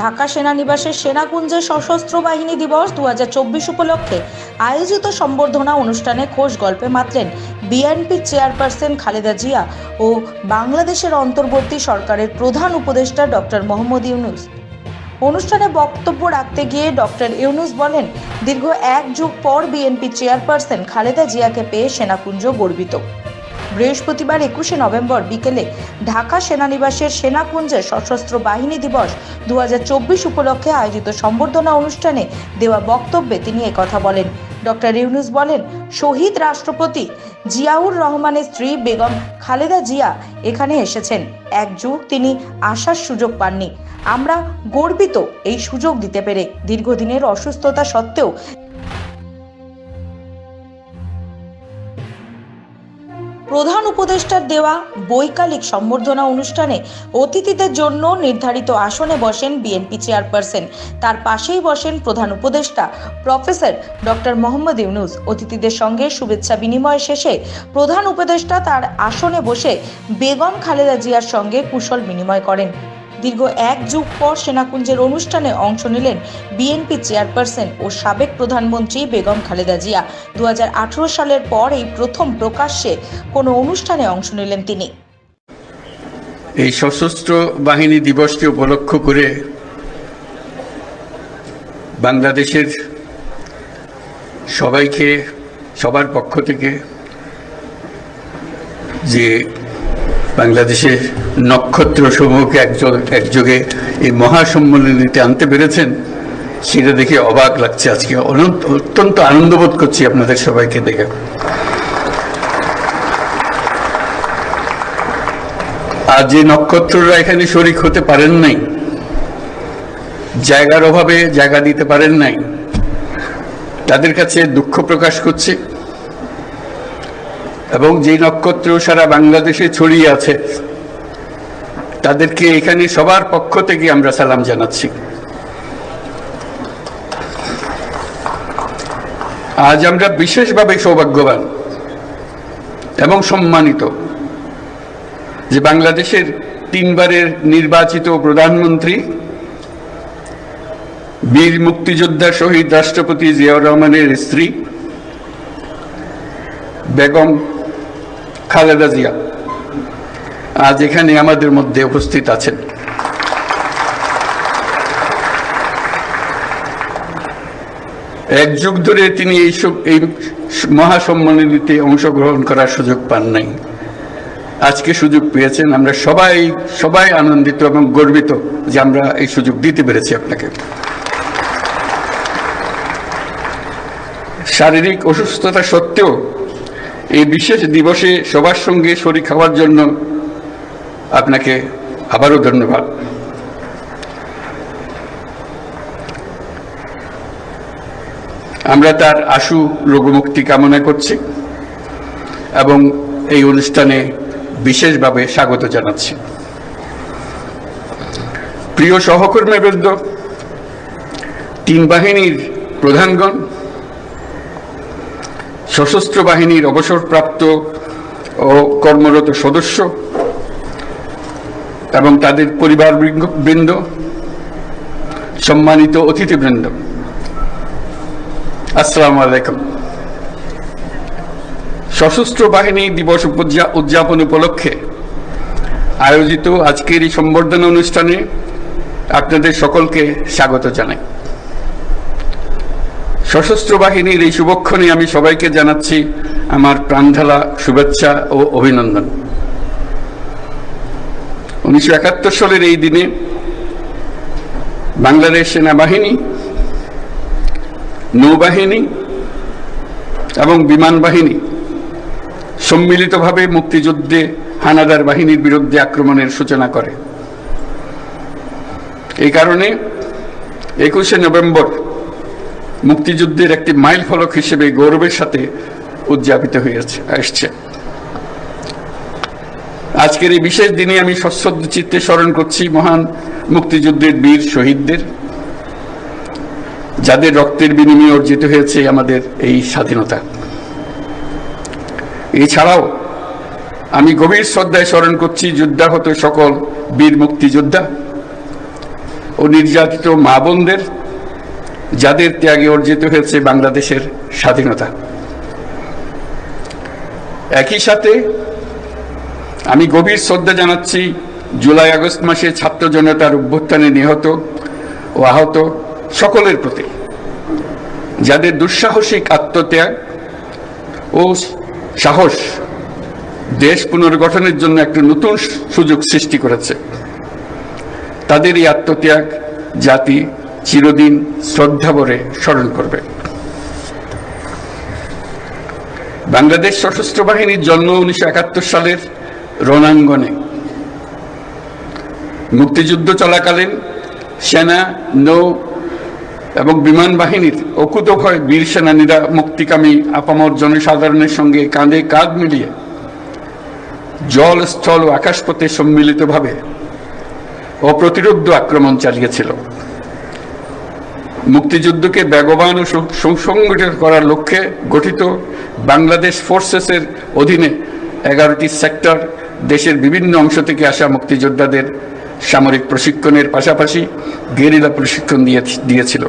ঢাকা সেনানিবাসের সেনাকুঞ্জে সশস্ত্র বাহিনী দিবস দু হাজার চব্বিশ উপলক্ষে আয়োজিত সম্বর্ধনা অনুষ্ঠানে খোশ গল্পে মাতলেন বিএনপির চেয়ারপারসন খালেদা জিয়া ও বাংলাদেশের অন্তর্বর্তী সরকারের প্রধান উপদেষ্টা ডক্টর মোহাম্মদ ইউনুস। অনুষ্ঠানে বক্তব্য রাখতে গিয়ে ডক্টর ইউনুস বলেন, দীর্ঘ এক যুগ পর বিএনপি চেয়ারপারসন খালেদা জিয়াকে পেয়ে সেনাকুঞ্জ গর্বিত। বৃহস্পতিবার একুশে নভেম্বর বিকেলে ঢাকা সেনানিবাসের সেনাকুঞ্জে সশস্ত্র বাহিনী দিবস দু হাজার চব্বিশ উপলক্ষে আয়োজিত সম্বর্ধনা অনুষ্ঠানে দেওয়া বক্তব্যে তিনি একথা বলেন। ডক্টর ইউনুস বলেন, শহীদ রাষ্ট্রপতি জিয়াউর রহমানের স্ত্রী বেগম খালেদা জিয়া এখানে এসেছেন। এক যুগ তিনি আসার সুযোগ পাননি। আমরা গর্বিত এই সুযোগ দিতে পেরে। দীর্ঘদিনের অসুস্থতা সত্ত্বেও প্রধান উপদেষ্টার দেওয়া বৈকালিক সম্বর্ধনা অনুষ্ঠানে অতিথিদের জন্য নির্ধারিত আসনে বসেন বিএনপি চেয়ারপারসন। তার পাশেই বসেন প্রধান উপদেষ্টা, প্রফেসর ডক্টর মোহাম্মদ ইউনুস। অতিথিদের সঙ্গে শুভেচ্ছা বিনিময় শেষে প্রধান উপদেষ্টা তার আসনে বসে বেগম খালেদা জিয়ার সঙ্গে কুশল বিনিময় করেন। দীর্ঘ এক যুগ পর সেনাকুঞ্জের অনুষ্ঠানে অংশ নিলেন বিএনপি চেয়ারপারসন ও সাবেক প্রধানমন্ত্রী বেগম খালেদা জিয়া। দুহাজার আঠেরো সালের পর এই প্রথম প্রকাশ্যে কোনো অনুষ্ঠানে অংশ নিলেন তিনি। এই সশস্ত্র বাহিনী দিবসটি উপলক্ষ করে বাংলাদেশের সবাইকে, সবার পক্ষ থেকে যে বাংলাদেশের নক্ষত্র সমূহকে একযোগ এই মহাসম্মেলনীতে আনতে পেরেছেন, সেটা দেখে অবাক লাগছে আজকে। অনন্ত, অত্যন্ত আনন্দবোধ করছি আপনাদের সবাইকে দেখে। আর যে নক্ষত্ররা এখানে শরিক হতে পারেন নাই, জায়গার অভাবে জায়গা দিতে পারেন নাই, তাদের কাছে দুঃখ প্রকাশ করছে। এবং যে নক্ষত্র সারা বাংলাদেশে ছড়িয়ে আছে, তাদেরকে এখানে সবার পক্ষ থেকে আমরা সালাম জানাচ্ছি। আজ আমরা বিশেষভাবে সৌভাগ্যবান এবং সম্মানিত যে বাংলাদেশের তিনবারের নির্বাচিত প্রধানমন্ত্রী, বীর মুক্তিযোদ্ধা শহীদ রাষ্ট্রপতি জিয়াউর রহমানের স্ত্রী, বেগম খালেদা জিয়া। আজ এখানে আমাদের মধ্যে উপস্থিত আছেন। এক যুগ ধরে তিনি এই এই মহাসম্মেলনীতে অংশগ্রহণ করার সুযোগ পান নাই। আজকে সুযোগ পেয়েছেন। আমরা সবাই সবাই আনন্দিত এবং গর্বিত যে আমরা এই সুযোগ দিতে পেরেছি আপনাকে। শারীরিক অসুস্থতা সত্ত্বেও এই বিশেষ দিবসে সবার সঙ্গে শরীর খাওয়ার জন্য আপনাকে আবারও ধন্যবাদ। আমরা তার আশু রোগমুক্তি কামনা করছি এবং এই অনুষ্ঠানে বিশেষভাবে স্বাগত জানাচ্ছি। প্রিয় সহকর্মীবৃন্দ তিন বাহিনীর প্রধানগণ সশস্ত্র বাহিনীর অবসরপ্রাপ্ত ও কর্মরত সদস্য এবং তাদের পরিবার বৃন্দ সম্মানিত অতিথিবৃন্দ। আসসালামু আলাইকুম। সশস্ত্র বাহিনী দিবস উদযাপন উপলক্ষে আয়োজিত আজকের এই সম্বর্ধনা অনুষ্ঠানে আপনাদের সকলকে স্বাগত জানাই। সশস্ত্র বাহিনীর এই শুভক্ষণে আমি সবাইকে জানাচ্ছি আমার প্রাণঢালা শুভেচ্ছা ও অভিনন্দন। উনিশশো একাত্তর সালের এই দিনে বাংলাদেশ সেনাবাহিনী, নৌবাহিনী এবং বিমান বাহিনী সম্মিলিতভাবে মুক্তিযুদ্ধে হানাদার বাহিনীর বিরুদ্ধে আক্রমণের সূচনা করে। এই কারণে একুশে নভেম্বর মুক্তিযুদ্ধের একটি মাইল ফলক হিসেবে গৌরবের সাথে উদযাপিত হয়েছে আসছে। আজকের এই বিশেষ দিনে আমি সশ্রদ্ধ চিত্তে স্মরণ করছি মহান মুক্তিযুদ্ধের বীর শহীদদের, যাদের রক্তের বিনিময়ে অর্জিত হয়েছে আমাদের এই স্বাধীনতা। এছাড়াও আমি গভীর শ্রদ্ধায় স্মরণ করছি যুদ্ধাহত সকল বীর মুক্তিযোদ্ধা ও নির্যাতিত মা বোনদের যাদের ত্যাগে অর্জিত হয়েছে বাংলাদেশের স্বাধীনতা। একই সাথে আমি গভীর শ্রদ্ধা জানাচ্ছি জুলাই আগস্ট মাসে ছাত্র জনতার অভ্যুত্থানে নিহত ও আহত সকলের প্রতি, যাদের দুঃসাহসিক আত্মত্যাগ ও সাহস দেশ পুনর্গঠনের জন্য একটা নতুন সুযোগ সৃষ্টি করেছে। তাদের এই আত্মত্যাগ জাতি চিরদিন শ্রদ্ধা ভরে স্মরণ করবে। বাংলাদেশ সশস্ত্র বাহিনীর জন্ম উনিশশো একাত্তর সালের রণাঙ্গনে। মুক্তিযুদ্ধ চলাকালীন সেনা, নৌ এবং বিমান বাহিনীর অকুতভয় বীর সেনানীরা মুক্তিকামী আপামর জনসাধারণের সঙ্গে কাঁধে কাঁধ মিলিয়ে জল, স্থল ও আকাশপথে সম্মিলিতভাবে অপ্রতিরোধ্য আক্রমণ চালিয়েছিল। মুক্তিযুদ্ধকে বেগবান ও সুসংগঠিত করার লক্ষ্যে গঠিত বাংলাদেশ ফোর্সেসের অধীনে এগারোটি সেক্টর দেশের বিভিন্ন অংশ থেকে আসা মুক্তিযোদ্ধাদের সামরিক প্রশিক্ষণের পাশাপাশি গেরিলা প্রশিক্ষণ দিয়ে, দিয়েছিল।